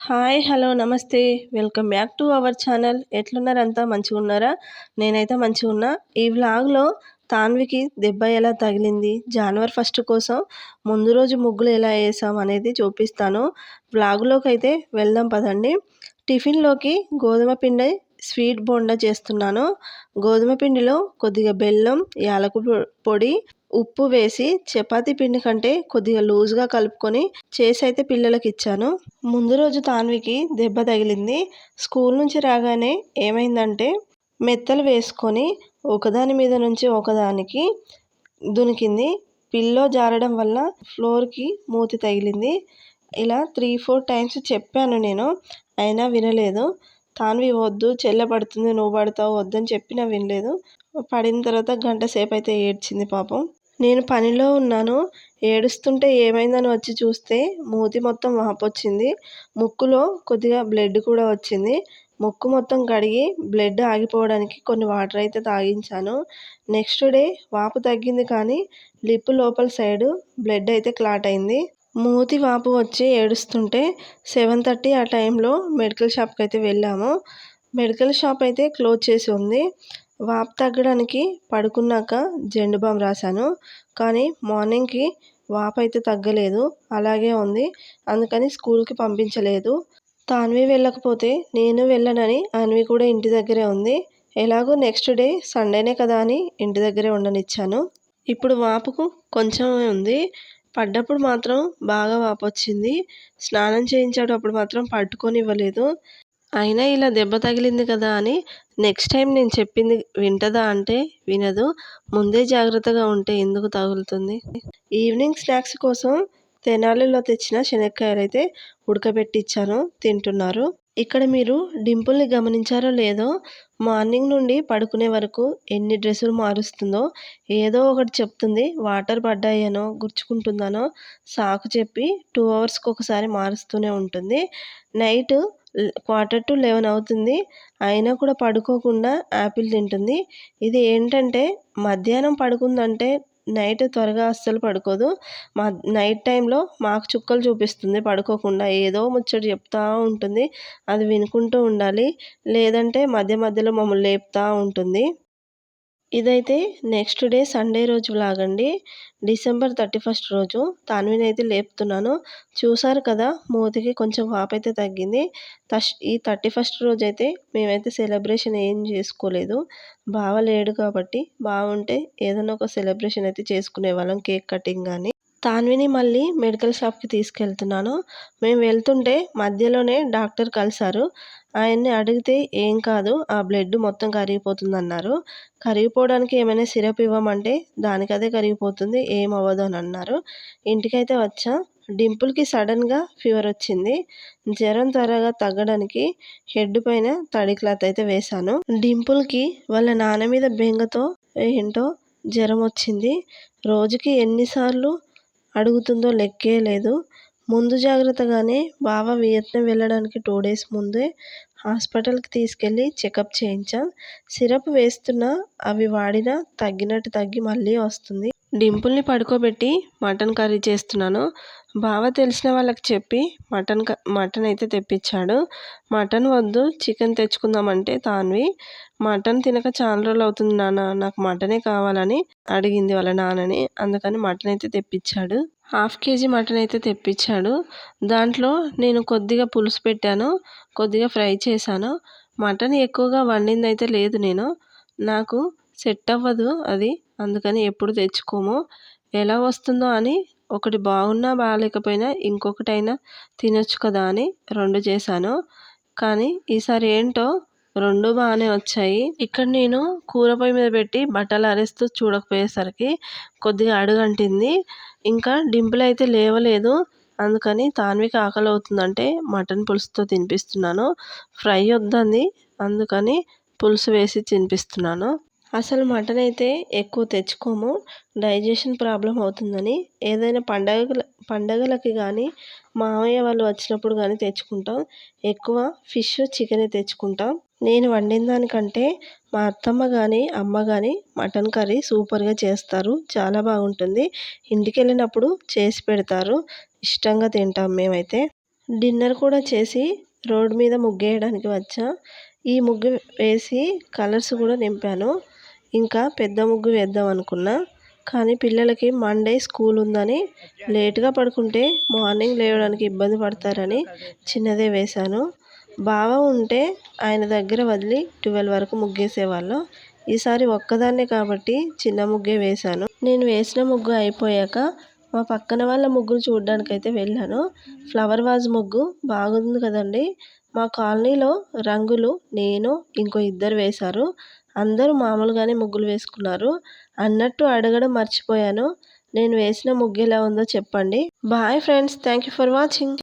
Hi hello నమస్తే. Welcome back to our channel. ఎట్లున్నారంతా? మంచిగా ఉన్నారా నేనైతే మంచిగా ఉన్నా ఈ వ్లాగ్లో తాన్వికి దెబ్బ ఎలా తగిలింది? జనవరి ఫస్ట్ కోసం ముందు రోజు ముగ్గులు ఎలా వేసాం అనేది చూపిస్తాను. వ్లాగ్లోకి అయితే వెళ్దాం పదండి. టిఫిన్లోకి గోధుమ పిండి స్వీట్ బోండా చేస్తున్నాను. గోధుమ పిండిలో కొద్దిగా బెల్లం యాలకు పొడి ఉప్పు వేసి చపాతీ పిండి కంటే కొద్దిగా లూజ్గా కలుపుకొని చేసి అయితే పిల్లలకి ఇచ్చాను ముందు రోజు తాన్వికి దెబ్బ తగిలింది. స్కూల్ నుంచి రాగానే ఏమైందంటే మెత్తలు వేసుకొని ఒకదాని మీద నుంచి ఒకదానికి దునికింది. పిల్లో జారడం వల్ల ఫ్లోర్కి మూతి తగిలింది. ఇలా త్రీ ఫోర్ టైమ్స్ చెప్పాను నేను అయినా వినలేదు. తాన్వి వద్దు చెల్ల పడుతుంది నువ్వు పడతావు వద్దని చెప్పినా వినలేదు. పడిన తర్వాత గంట సేపు అయితే ఏడ్చింది పాపం. నేను పనిలో ఉన్నాను. ఏడుస్తుంటే ఏమైందని వచ్చి చూస్తే మూతి మొత్తం వాపొచ్చింది. ముక్కులో కొద్దిగా బ్లడ్ కూడా వచ్చింది. ముక్కు మొత్తం కడిగి బ్లడ్ ఆగిపోవడానికి కొన్ని వాటర్ అయితే తాగించాను. నెక్స్ట్ డే వాపు తగ్గింది కానీ లిప్ లోపల సైడ్ బ్లడ్ అయితే క్లాట్ అయింది. మూతి వాపు వచ్చి ఏడుస్తుంటే సెవెన్ థర్టీ ఆ టైంలో మెడికల్ షాప్కి అయితే వెళ్ళాము. మెడికల్ షాప్ అయితే క్లోజ్ చేసి ఉంది. వాపు తగ్గడానికి పడుకున్నాక జెండు బామ్ రాశాను. కానీ మార్నింగ్కి వాపు అయితే తగ్గలేదు. అలాగే ఉంది. అందుకని స్కూల్కి పంపించలేదు. తాన్వి వెళ్ళకపోతే నేను వెళ్ళనని అన్వి కూడా ఇంటి దగ్గరే ఉంది. ఎలాగో నెక్స్ట్ డే సండేనే కదా అని ఇంటి దగ్గరే ఉండనిచ్చాను. ఇప్పుడు వాపుకు కొంచెమే ఉంది. పడ్డప్పుడు మాత్రం బాగా వాపు వచ్చింది. స్నానం చేయించేటప్పుడు మాత్రం పట్టుకొని ఇవ్వలేదు. అయినా ఇలా దెబ్బ తగిలింది కదా అని నెక్స్ట్ టైం నేను చెప్పింది వింటదా అంటే వినదు. ముందే జాగ్రత్తగా ఉంటే ఎందుకు తగులుతుంది? ఈవినింగ్ స్నాక్స్ కోసం తెనాలిలో తెచ్చిన శనక్కాయలు అయితే ఉడకబెట్టిచ్చాను తింటున్నారు. ఇక్కడ మీరు డింపుల్ని గమనించారో లేదో మార్నింగ్ నుండి పడుకునే వరకు ఎన్ని డ్రెస్సులు మారుస్తుందో ఏదో ఒకటి చెప్తుంది. వాటర్ పడ్డాయనో గుర్చుకుంటుందనో సాకు చెప్పి టూ అవర్స్కి ఒకసారి మారుస్తూనే ఉంటుంది. నైట్ క్వార్టర్ టు లెవెన్ అవుతుంది. అయినా కూడా పడుకోకుండా యాపిల్ తింటుంది. ఇది ఏంటంటే మధ్యాహ్నం పడుకుందంటే నైట్ త్వరగా అస్సలు పడుకోదు. మా నైట్ టైంలో మాకు చుక్కలు చూపిస్తుంది. పడుకోకుండా ఏదో ముచ్చట చెప్తూ ఉంటుంది. అది వినుకుంటూ ఉండాలి. లేదంటే మధ్య మధ్యలో మమ్మల్ని లేపుతూ ఉంటుంది. ఇదైతే నెక్స్ట్ డే సండే రోజు లాగండి. డిసెంబర్ థర్టీ ఫస్ట్ రోజు. తాన్విని అయితే లేపుతున్నాను. చూసారు కదా మూతికి కొంచెం వాపు అయితే తగ్గింది. తష్ ఈ థర్టీ ఫస్ట్ రోజు అయితే మేమైతే సెలబ్రేషన్ ఏం చేసుకోలేదు. బావ లేడు కాబట్టి బాగుంటే ఏదైనా ఒక సెలబ్రేషన్ అయితే చేసుకునే వాళ్ళం కేక్ కటింగ్ కానీ తాన్విని మళ్ళీ మెడికల్ షాప్కి తీసుకెళ్తున్నాను. మేము వెళ్తుంటే మధ్యలోనే డాక్టర్ కలిశారు. ఆయన్ని అడిగితే ఏం కాదు ఆ బ్లడ్ మొత్తం కరిగిపోతుందన్నారు. కరిగిపోవడానికి ఏమైనా సిరప్ ఇవ్వమంటే దానికదే కరిగిపోతుంది ఏం అవ్వదు అని అన్నారు. ఇంటికైతే వచ్చా. డింపుల్కి సడన్గా ఫీవర్ వచ్చింది. జ్వరం త్వరగా తగ్గడానికి హెడ్ పైన తడి క్లాత్ అయితే వేశాను. డింపుల్కి వాళ్ళ నాన్న మీద బెంగతో ఏంటో జ్వరం వచ్చింది. రోజుకి ఎన్నిసార్లు అడుగుతుందో లెక్కే లేదు. ముందు జాగ్రత్తగానే బావ వియత్నం వెళ్ళడానికి టూ డేస్ ముందే హాస్పిటల్కి తీసుకెళ్ళి చెకప్ చేయించాం. సిరప్ వేస్తున్నా అవి వాడినా తగ్గినట్టు తగ్గి మళ్ళీ వస్తుంది. డింపుల్ని పడుకోబెట్టి మటన్ కర్రీ చేస్తున్నాను. బావ తెలిసిన వాళ్ళకి చెప్పి మటన్ మటన్ అయితే తెప్పించాడు. మటన్ వద్దు చికెన్ తెచ్చుకుందామంటే తాన్వి. మటన్ తినక చాలా రోజులు అవుతుంది నాన్న నాకు మటనే కావాలని అడిగింది వాళ్ళ నాన్నని. అందుకని మటన్ అయితే తెప్పించాడు. హాఫ్ కేజీ మటన్ అయితే తెప్పించాడు. దాంట్లో నేను కొద్దిగా పులుసు పెట్టాను కొద్దిగా ఫ్రై చేశాను. మటన్ ఎక్కువగా వండింది అయితే లేదు నేను. నాకు సెట్ అవ్వదు అది. అందుకని ఎప్పుడు తెచ్చుకోము. ఎలా వస్తుందో అని ఒకటి బాగున్నా బాగాలేకపోయినా ఇంకొకటైనా తినొచ్చు కదా అని రెండు చేశాను. కానీ ఈసారి ఏంటో రెండు బాగానే వచ్చాయి. ఇక్కడ నేను కూర పొయ్యి మీద పెట్టి బట్టలు అరేస్తూ చూడకపోయేసరికి కొద్దిగా అడుగంటింది. ఇంకా డింపుల్ అయితే లేవలేదు. అందుకని తాన్వికి ఆకలి అవుతుందంటే మటన్ పులుసుతో తినిపిస్తున్నాను. ఫ్రై వద్దంది. అందుకని పులుసు వేసి తినిపిస్తున్నాను. అసలు మటన్ అయితే ఎక్కువ తెచ్చుకోము. డైజెషన్ ప్రాబ్లం అవుతుందని. ఏదైనా పండగ పండగలకి కానీ మామయ్య వాళ్ళు వచ్చినప్పుడు కానీ తెచ్చుకుంటాం. ఎక్కువ ఫిష్ చికెనే తెచ్చుకుంటాం. నేను వండిన దానికంటే మా అత్తమ్మ కానీ అమ్మ కానీ మటన్ కర్రీ సూపర్గా చేస్తారు. చాలా బాగుంటుంది. ఇంటికి వెళ్ళినప్పుడు చేసి పెడతారు. ఇష్టంగా తింటాం మేమైతే. డిన్నర్ కూడా చేసి రోడ్ మీద ముగ్గేయడానికి వచ్చా. ఈ ముగ్గు వేసి కలర్స్ కూడా నింపాను. ఇంకా పెద్ద ముగ్గు వేద్దాం అనుకున్నా. కానీ పిల్లలకి మండే స్కూల్ ఉందని లేట్గా పడుకుంటే మార్నింగ్ లేవడానికి ఇబ్బంది పడతారని చిన్నదే వేశాను. బావ ఉంటే ఆయన దగ్గర వదిలి ట్వెల్వ్ వరకు ముగ్గేసేవాళ్ళం. ఈసారి ఒక్కదాన్నే కాబట్టి చిన్న ముగ్గే వేశాను. నేను వేసిన ముగ్గు అయిపోయాక మా పక్కన వాళ్ళ ముగ్గులు చూడడానికి అయితే వెళ్ళాను. ఫ్లవర్ వాజ్ ముగ్గు బాగుంది కదండి. మా కాలనీలో రంగులు నేను ఇంకో ఇద్దరు వేశారు. అందరూ మామూలుగానే ముగ్గులు వేసుకున్నారు. అన్నట్టు అడగడం మర్చిపోయాను. నేను వేసిన ముగ్గు ఎలా ఉందో చెప్పండి. Bye friends thank you for watching.